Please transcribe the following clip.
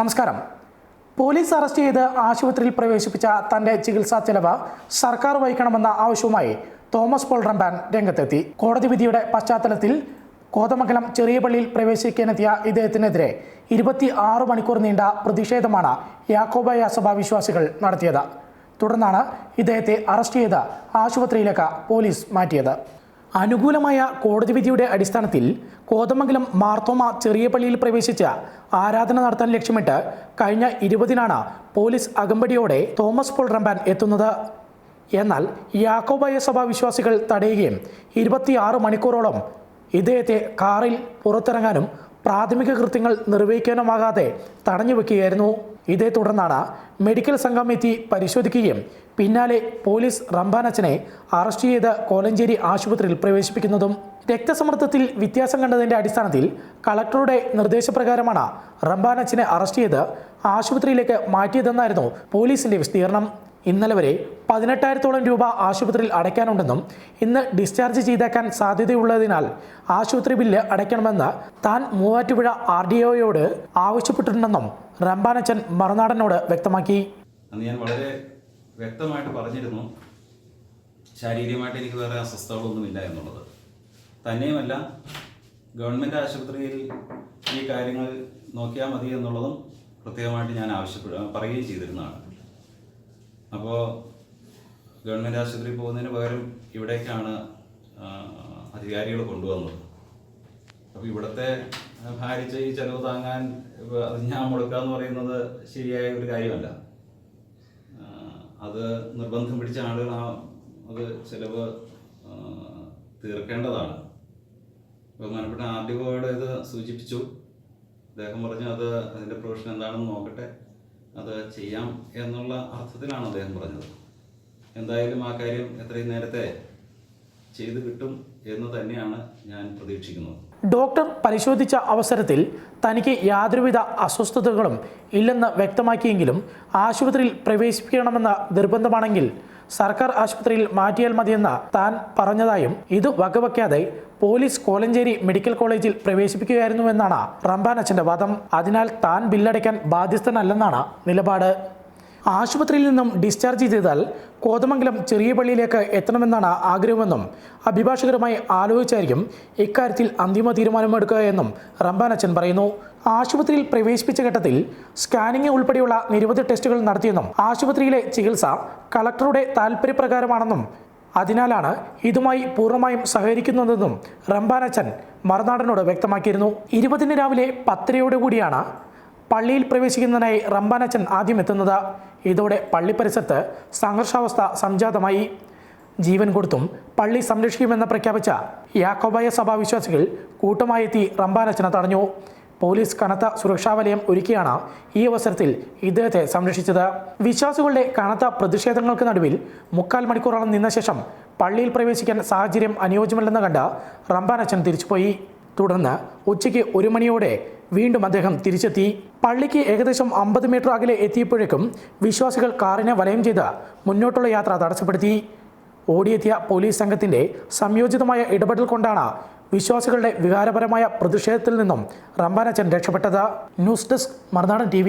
നമസ്കാരം. Police arrest ചെയ്ത് ആശുപത്രിയിൽ പ്രവേശിപ്പിച്ച തന്റെ ചികിത്സാ ചെലവ് സർക്കാർ വഹിക്കണമെന്ന ആവശ്യവുമായി തോമസ് പോൾ റംബാൻ രംഗത്തെത്തി. കോടതി വിധിയുടെ പശ്ചാത്തലത്തിൽ കോതമംഗലം ചെറിയ പള്ളിയിൽ പ്രവേശിക്കാനെത്തിയ ഇദ്ദേഹത്തിനെതിരെ ഇരുപത്തി ആറ് മണിക്കൂർ നീണ്ട പ്രതിഷേധമാണ് യാക്കോബായ സഭ വിശ്വാസികൾ നടത്തിയത്. തുടർന്നാണ് ഇദ്ദേഹത്തെ അറസ്റ്റ് ചെയ്ത് ആശുപത്രിയിലേക്ക് പോലീസ് മാറ്റിയത്. അനുകൂലമായ കോടതി വിധിയുടെ അടിസ്ഥാനത്തിൽ കോതമംഗലം മാർത്തോമ ചെറിയ പള്ളിയിൽ പ്രവേശിച്ച ആരാധന നടത്താൻ ലക്ഷ്യമിട്ട് കഴിഞ്ഞ ഇരുപതിനാണ് പോലീസ് അകമ്പടിയോടെ തോമസ് പോൾ റംബാൻ എത്തുന്നത്. എന്നാൽ യാക്കോബായ സഭ വിശ്വാസികൾ തടയുകയും ഇരുപത്തിയാറ് മണിക്കൂറോളം ഇദ്ദേഹത്തെ കാറിൽ പുറത്തിറങ്ങാനും പ്രാഥമിക കൃത്യങ്ങൾ നിർവഹിക്കാനുമാകാതെ തടഞ്ഞു വെക്കുകയായിരുന്നു. ഇതേ തുടർന്നാണ് മെഡിക്കൽ സംഘം എത്തി പരിശോധിക്കുകയും പിന്നാലെ പോലീസ് റംബാനച്ചനെ അറസ്റ്റ് ചെയ്ത് കോലഞ്ചേരി ആശുപത്രിയിൽ പ്രവേശിപ്പിക്കുന്നതും രക്തസമ്മർദ്ദത്തിൽ വ്യത്യാസം കണ്ടതിന്റെ അടിസ്ഥാനത്തിൽ കളക്ടറുടെ നിർദ്ദേശപ്രകാരമാണ് റംബാനച്ചനെ അറസ്റ്റ് ചെയ്ത് ആശുപത്രിയിലേക്ക് മാറ്റിയതെന്നായിരുന്നു പോലീസിന്റെ വിശദീകരണം ഇന്നലെ വരെ പതിനെട്ടായിരത്തോളം രൂപ ആശുപത്രിയിൽ അടയ്ക്കാനുണ്ടെന്നും ഇന്ന് ഡിസ്ചാർജ് ചെയ്തേക്കാൻ സാധ്യതയുള്ളതിനാൽ ആശുപത്രി ബില്ല് അടയ്ക്കണമെന്ന് താൻ മൂവാറ്റുപുഴ ആർ ഡി ഒയോട് ആവശ്യപ്പെട്ടിട്ടുണ്ടെന്നും റംബാനച്ചൻ മറുനാടനോട് വ്യക്തമാക്കി. അന്ന് ഞാൻ വളരെ വ്യക്തമായിട്ട് പറഞ്ഞിരുന്നു ശാരീരികമായിട്ട് എനിക്ക് വേറെ അസ്വസ്ഥതകളൊന്നുമില്ല എന്നുള്ളത്. തന്നെയുമല്ല ഗവൺമെന്റ് ആശുപത്രിയിൽ ഈ കാര്യങ്ങൾ നോക്കിയാൽ മതി എന്നുള്ളതും പ്രത്യേകമായിട്ട് ഞാൻ ആവശ്യപ്പെടുക പറയുകയും ചെയ്തിരുന്നതാണ്. അപ്പോൾ ഗവൺമെന്റ് ആശുപത്രിയിൽ പോകുന്നതിന് പകരം ഇവിടേക്കാണ് അധികാരികൾ കൊണ്ടുവന്നത്. അപ്പോൾ ഇവിടുത്തെ ഭാരിച്ച ഈ ചെലവ് താങ്ങാൻ അത് ഞാൻ മുടക്കുക എന്ന് പറയുന്നത് ശരിയായ ഒരു കാര്യമല്ല. അത് നിർബന്ധം പിടിച്ച ആളുകൾ ആ അത് ചിലവ് തീർക്കേണ്ടതാണ്. ബഹുമാനപ്പെട്ട ആർ ഡി ഇത് സൂചിപ്പിച്ചു. അദ്ദേഹം പറഞ്ഞു അത് അതിന്റെ പ്രൊഫഷൻ എന്താണെന്ന് നോക്കട്ടെ അത് ചെയ്യാം എന്നുള്ള അർത്ഥത്തിലാണ് അദ്ദേഹം പറഞ്ഞത്. എന്തായാലും ആ കാര്യം എത്രയും നേരത്തെ ചെയ്തു കിട്ടും എന്ന് തന്നെയാണ് ഞാൻ പ്രതീക്ഷിക്കുന്നത്. ഡോക്ടർ പരിശോധിച്ച അവസരത്തിൽ തനിക്ക് യാതൊരുവിധ അസ്വസ്ഥതകളും ഇല്ലെന്ന് വ്യക്തമാക്കിയെങ്കിലും ആശുപത്രിയിൽ പ്രവേശിപ്പിക്കണമെന്ന നിർബന്ധമാണെങ്കിൽ സർക്കാർ ആശുപത്രിയിൽ മാറ്റിയാൽ മതിയെന്ന് താൻ പറഞ്ഞതായും ഇത് വകവയ്ക്കാതെ പോലീസ് കോലഞ്ചേരി മെഡിക്കൽ കോളേജിൽ പ്രവേശിപ്പിക്കുകയായിരുന്നുവെന്നാണ് റംബാൻ അച്ഛന്റെ വാദം. അതിനാൽ താൻ ബില്ലടയ്ക്കാൻ ബാധ്യസ്ഥനല്ലെന്നാണ് നിലപാട്. ആശുപത്രിയിൽ നിന്നും ഡിസ്ചാർജ് ചെയ്താൽ കോതമംഗലം ചെറിയ പള്ളിയിലേക്ക് എത്തണമെന്നാണ് ആഗ്രഹമെന്നും അഭിഭാഷകരുമായി ആലോചിച്ചായിരിക്കും ഇക്കാര്യത്തിൽ അന്തിമ തീരുമാനമെടുക്കുക എന്നും റംബാനച്ചൻ പറയുന്നു. ആശുപത്രിയിൽ പ്രവേശിപ്പിച്ച ഘട്ടത്തിൽ സ്കാനിംഗ് ഉൾപ്പെടെയുള്ള നിരവധി ടെസ്റ്റുകൾ നടത്തിയെന്നും ആശുപത്രിയിലെ ചികിത്സ കളക്ടറുടെ താൽപര്യപ്രകാരമാണെന്നും അതിനാലാണ് ഇതുമായി പൂർണമായും സഹകരിക്കുന്നതെന്നും റംബാനച്ചൻ മറുനാടനോട് വ്യക്തമാക്കിയിരുന്നു. ഇരുപതിന് രാവിലെ പത്തരയോടുകൂടിയാണ് പള്ളിയിൽ പ്രവേശിക്കുന്നതിനായി റംബാനച്ചൻ ആദ്യം എത്തുന്നത് ഇതോടെ പള്ളി പരിസരത്ത് സംഘർഷാവസ്ഥ സംജാതമായി. ജീവൻ കൊടുത്തും പള്ളി സംരക്ഷിക്കുമെന്ന് പ്രഖ്യാപിച്ച യാക്കോബായ സഭാ വിശ്വാസികൾ കൂട്ടമായി എത്തി റംബാനച്ചനെ തടഞ്ഞു. പോലീസ് കനത്ത സുരക്ഷാ വലയം ഒരുക്കിയാണ് ഈ അവസരത്തിൽ ഇദ്ദേഹത്തെ സംരക്ഷിച്ചത്. വിശ്വാസികളുടെ കനത്ത പ്രതിഷേധങ്ങൾക്ക് നടുവിൽ മുക്കാൽ മണിക്കൂറോളം നിന്ന ശേഷം പള്ളിയിൽ പ്രവേശിക്കാൻ സാഹചര്യം അനുയോജ്യമല്ലെന്ന് കണ്ട റംബാനച്ചൻ തിരിച്ചുപോയി. തുടർന്ന് ഉച്ചയ്ക്ക് ഒരു മണിയോടെ വീണ്ടും അദ്ദേഹം തിരിച്ചെത്തി. പള്ളിക്ക് ഏകദേശം അമ്പത് മീറ്റർ അകലെ എത്തിയപ്പോഴേക്കും വിശ്വാസികൾ കാറിനെ വലയം ചെയ്ത് മുന്നോട്ടുള്ള യാത്ര തടസ്സപ്പെടുത്തി. ഓടിയെത്തിയ പോലീസ് സംഘത്തിന്റെ സംയോജിതമായ ഇടപെടൽ കൊണ്ടാണ് വിശ്വാസികളുടെ വികാരപരമായ പ്രതിഷേധത്തിൽ നിന്നും റംബാനച്ചൻ രക്ഷപ്പെട്ടത്. ന്യൂസ് ഡെസ്ക് മറുനാടൻ ടി